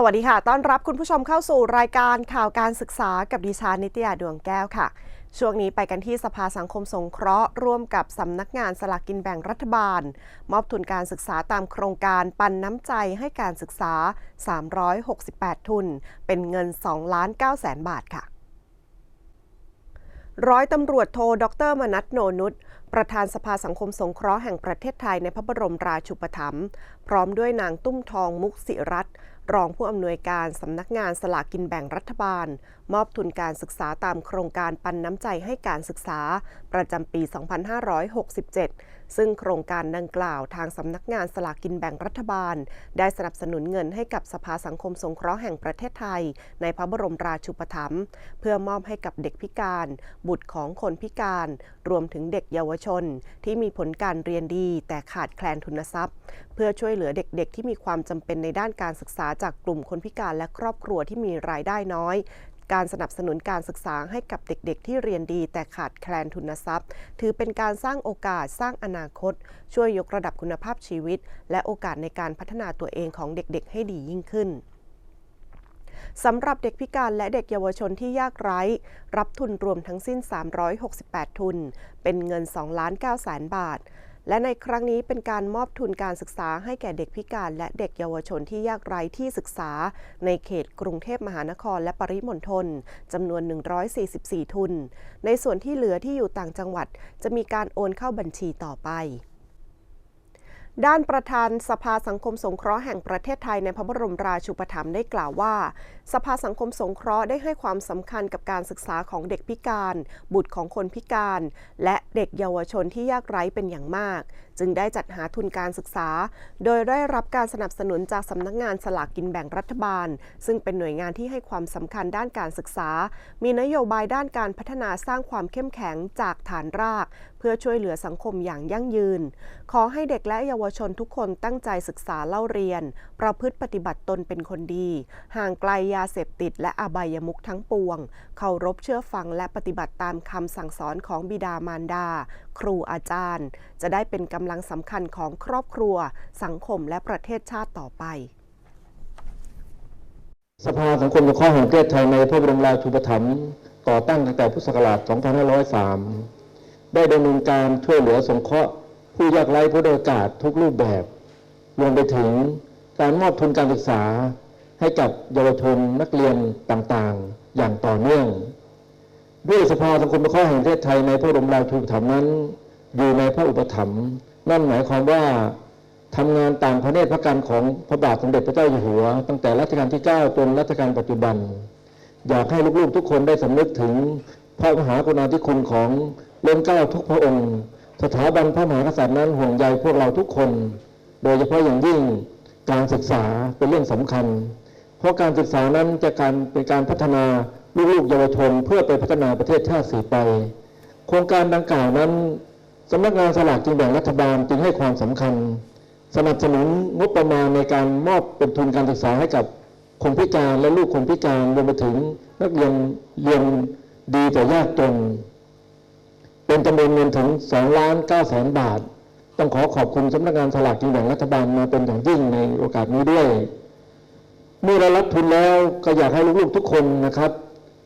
สวัสดีค่ะ ต้อนรับคุณผู้ชมเข้าสู่รายการข่าวการศึกษากับดิฉันนิตยาดวงแก้วค่ะ ช่วงนี้ไปกันที่สภาสังคมสงเคราะห์ร่วมกับสำนักงานสลากกินแบ่งรัฐบาล มอบทุนการศึกษาตามโครงการปันน้ำใจให้การศึกษา 368 ทุน เป็นเงิน2ล้าน9แสนบาทค่ะร้อยตำรวจโทดรมนัทโนนุชประธานสภาสังคมสงเคราะห์แห่งประเทศไทยในพระบรมราชูปถัมภ์พร้อมด้วยนางตุ้มทองมุกสิรัตน์ รองผู้อำนวยการสำนักงานสลากกินแบ่งรัฐบาล มอบทุนการศึกษาตามโครงการปันน้ำใจให้การศึกษาประจำปี 2567 ซึ่งโครงการดังกล่าวทางสำนักงานสลากกินแบ่งรัฐบาล ได้สนับสนุนเงินให้กับสภาสังคมสงเคราะห์แห่งประเทศไทย ในพระบรมราชูปถัมภ์เพื่อมอบให้กับเด็กพิการ บุตรของคนพิการ รวมถึงเด็กเยาวชน ที่มีผลการเรียนดี แต่ขาดแคลนทุนทรัพย์ เพื่อช่วยเหลือเด็กๆ ที่มีความจำเป็นในด้านการศึกษาจากกลุ่มคนพิการและครอบครัวที่มีรายได้น้อย การสนับสนุนการศึกษาให้กับเด็กๆ ที่เรียนดีแต่ขาดแคลนทุนทรัพย์ ถือเป็นการสร้างโอกาสสร้างอนาคต ช่วยยกระดับคุณภาพชีวิต และโอกาสในการพัฒนาตัวเองของเด็กๆ ให้ดียิ่งขึ้นสำหรับเด็กพิการและเด็กเยาวชนที่ยากไร้ รับทุนรวมทั้งสิ้น 368 ทุน เป็นเงิน 2 ล้าน9แสนบาท และในครั้งนี้เป็นการมอบทุนการศึกษาให้แก่เด็กพิการ และเด็กเยาวชนที่ยากไร้ที่ศึกษา ในเขตกรุงเทพมหานครและปริมณฑลจำนวน 144 ทุน ในส่วนที่เหลือที่อยู่ต่างจังหวัด จะมีการโอนเข้าบัญชีต่อไป ด้านประธานสภาสังคมสงเคราะห์แห่งประเทศไทยในพระบรมราชูปถัมภ์ได้กล่าวว่า สภาสังคมสงเคราะห์ได้ให้ความสำคัญกับการศึกษาของเด็กพิการ บุตรของคนพิการ และเด็กเยาวชนที่ยากไร้เป็นอย่างมาก จึงได้จัดหาทุนการศึกษา โดยได้รับการสนับสนุนจากสำนักงานสลากกินแบ่งรัฐบาล ซึ่งเป็นหน่วยงานที่ให้ความสำคัญด้านการศึกษา มีนโยบายด้านการพัฒนาสร้างความเข้มแข็งจากฐานราก เพื่อช่วยเหลือสังคมอย่างยั่งยืน ขอให้เด็กและเยาวชนทุกคนตั้งใจศึกษาเล่าเรียน ประพฤติปฏิบัติตนเป็นคนดี ห่างไกลยาเสพติดและอบายมุขทั้งปวง เคารพเชื่อฟังและปฏิบัติตามคำสั่งสอนของบิดามารดา ครูอาจารย์ จะได้เป็นกำลังสำคัญของครอบครัว สังคมและประเทศชาติต่อไป สภาสังคมสงเคราะห์แห่งประเทศไทยในพระบรมราชูปถัมภ์ก่อตั้งตั้งแต่พุทธศักราช 2503 ได้ดำเนินการช่วยเหลือสงเคราะห์ผู้ยากไร้ผู้ด้อยโอกาสทุกรูปแบบ รวมไปถึงการมอบทุนการศึกษาให้กับเยาวชนนักเรียนต่างๆ อย่างต่อเนื่อง ด้วยสภาสังคมสงเคระห์แห่งประเทศไทยในพระบรมราชูปถัมภ์นั้น อยู่ในพระอุปถัมภ์นั่นหมายความว่าทำงานตามพระเนตรพระกันของพระบาทสมเด็จพระเจ้าอยู่หัว ตั้งแต่รัชกาลที่ 9 จนรัชกาลปัจจุบัน อยากให้ลูกๆทุกคนได้สำนึกถึงพระมหากรุณาธิคุณของล้นเกล้าทุกพระองค์ สถาบันพระมหากษัตริย์นั้นห่วงใยพวกเราทุกคน โดยเฉพาะอย่างยิ่งการศึกษาเป็นเรื่องสำคัญ เพราะการศึกษานั้นจะการเป็นการพัฒนา ลูกๆเยาวชนเพื่อไปพัฒนาประเทศชาติสืบไป โครงการดังกล่าวนั้นสำนักงานสลากกินแบ่งรัฐบาลจึงให้ความสำคัญ สนับสนุนงบประมาณในการมอบเป็นทุนการศึกษาให้กับคนพิการและลูกคนพิการรวมไปถึงนักเรียนเรียนดีแต่ยากจนเป็นจำนวนเงินถึง2ล้าน9แสนบาท ต้องขอขอบคุณสำนักงานสลากกินแบ่งรัฐบาลมาเป็นอย่างยิ่งในโอกาสนี้ด้วย เมื่อเรารับทุนแล้วก็อยากให้ลูกๆทุกคนนะครับ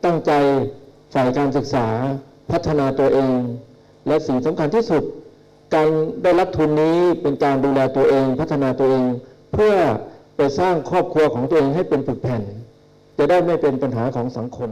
ตั้งใจฝ่ายการศึกษาพัฒนาตัวเอง และสิ่งสำคัญที่สุด การได้รับทุนนี้เป็นการดูแลตัวเอง พัฒนาตัวเอง เพื่อไปสร้างครอบครัวของตัวเองให้เป็นผึกแผ่น จะได้ไม่เป็นปัญหาของสังคม